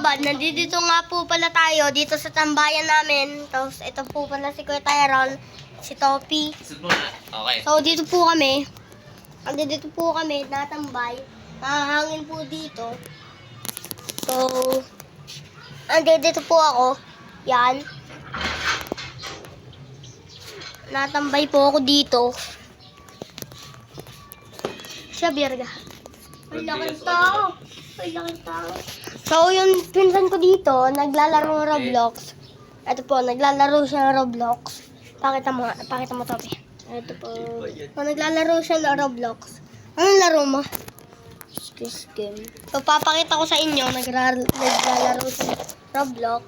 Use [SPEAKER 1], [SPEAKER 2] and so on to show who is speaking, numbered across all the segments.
[SPEAKER 1] bad, nandito nga po pala tayo dito sa tambayan namin. Tapos ito po pala si Kuya Tyron, si Topi.
[SPEAKER 2] Okay.
[SPEAKER 1] So dito po kami. Nandito po kami, natambay. Nakahangin po dito. So, andito po ako. Yan. Natambay po ako dito. Siya, Birga. Ay, laking tao. So, yung pinsan ko dito, naglalaro ng Roblox. Ito po, naglalaro siya ng Roblox. Pakita mo, pakita mo, Topi. Ito po. So, naglalaro siya ng Roblox. Anong laro mo? Squid game. So, papakita ko sa inyo, nagra- naglalaro siya ng Roblox.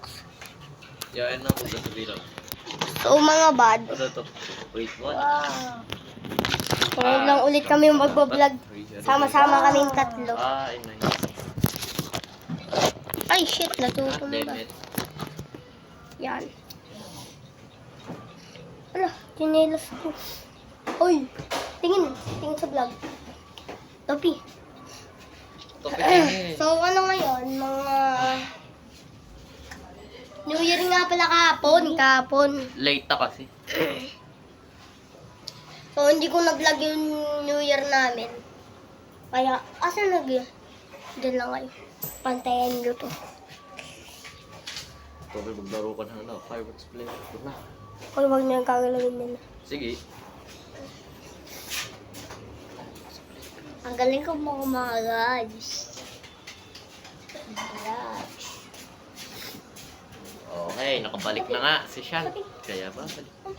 [SPEAKER 2] Yan na po sa bilang.
[SPEAKER 1] So, mga bad.
[SPEAKER 2] Ano to? Wait, what?
[SPEAKER 1] Wow. Ngayon lang ulit kami magbablog. Sama-sama kaming tatlo.
[SPEAKER 2] Ah, ay, nice.
[SPEAKER 1] Ay, shit,
[SPEAKER 2] Ah,
[SPEAKER 1] natuto na
[SPEAKER 2] damn
[SPEAKER 1] ba?
[SPEAKER 2] it.
[SPEAKER 1] Yan. Ala, chinelas ko. Hoy, tingin. Tingin sa vlog. Topi.
[SPEAKER 2] Topic eh.
[SPEAKER 1] So, ano ngayon? Mga... New Year nga pala kahapon. Kahapon.
[SPEAKER 2] Late na kasi.
[SPEAKER 1] So, hindi ko na-vlog yung New Year namin. Kaya, asa nag Diyan lang kayo. Pantayan nyo to.
[SPEAKER 2] Tobi, maglaro ka na ano. Fireworks play. Huwag na.
[SPEAKER 1] Kung huwag na yung kagalawin nila.
[SPEAKER 2] Sige.
[SPEAKER 1] Ang galing ko mga mga. Guys.
[SPEAKER 2] Okay, nakabalik na nga si Sean. Kaya ba? balik.
[SPEAKER 1] Ang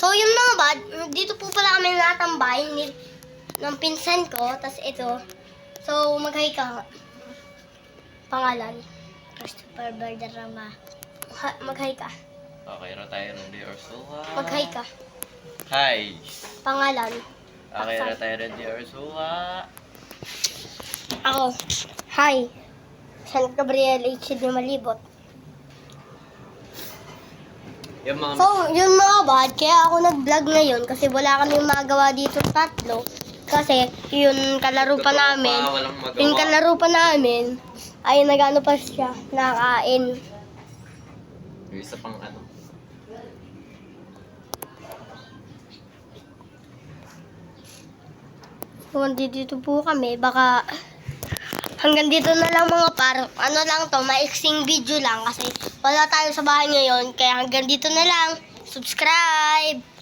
[SPEAKER 1] So, yun mga bad, dito po pala kami natambay ni, ng pinsan ko, tas ito. So, mag-hi ka. Pangalan. Christopher Valderrama. Ha- Mag-hi ka.
[SPEAKER 2] Okay, ra tayo ng Di Ursula.
[SPEAKER 1] Mag-hi ka.
[SPEAKER 2] Hi.
[SPEAKER 1] Pangalan.
[SPEAKER 2] Okay, ra tayo ng Di Ursula.
[SPEAKER 1] Ako. Hi. San Gabriel H. Malibot.
[SPEAKER 2] Yung mga...
[SPEAKER 1] So, yun mga bad, kaya ako nag-vlog ngayon kasi wala kami magawa dito tatlo. Kasi yung kalaro pa
[SPEAKER 2] Totoo
[SPEAKER 1] namin,
[SPEAKER 2] pa, walang magawa.
[SPEAKER 1] yung kalaro pa namin, ay nagano pa siya, nakain.
[SPEAKER 2] Yung isa pang ano.
[SPEAKER 1] Kung dito po kami, baka hanggang dito na lang mga par. Ano lang to, maiksing video lang kasi wala tayo sa bahay ngayon. Kaya hanggang dito na lang. Subscribe!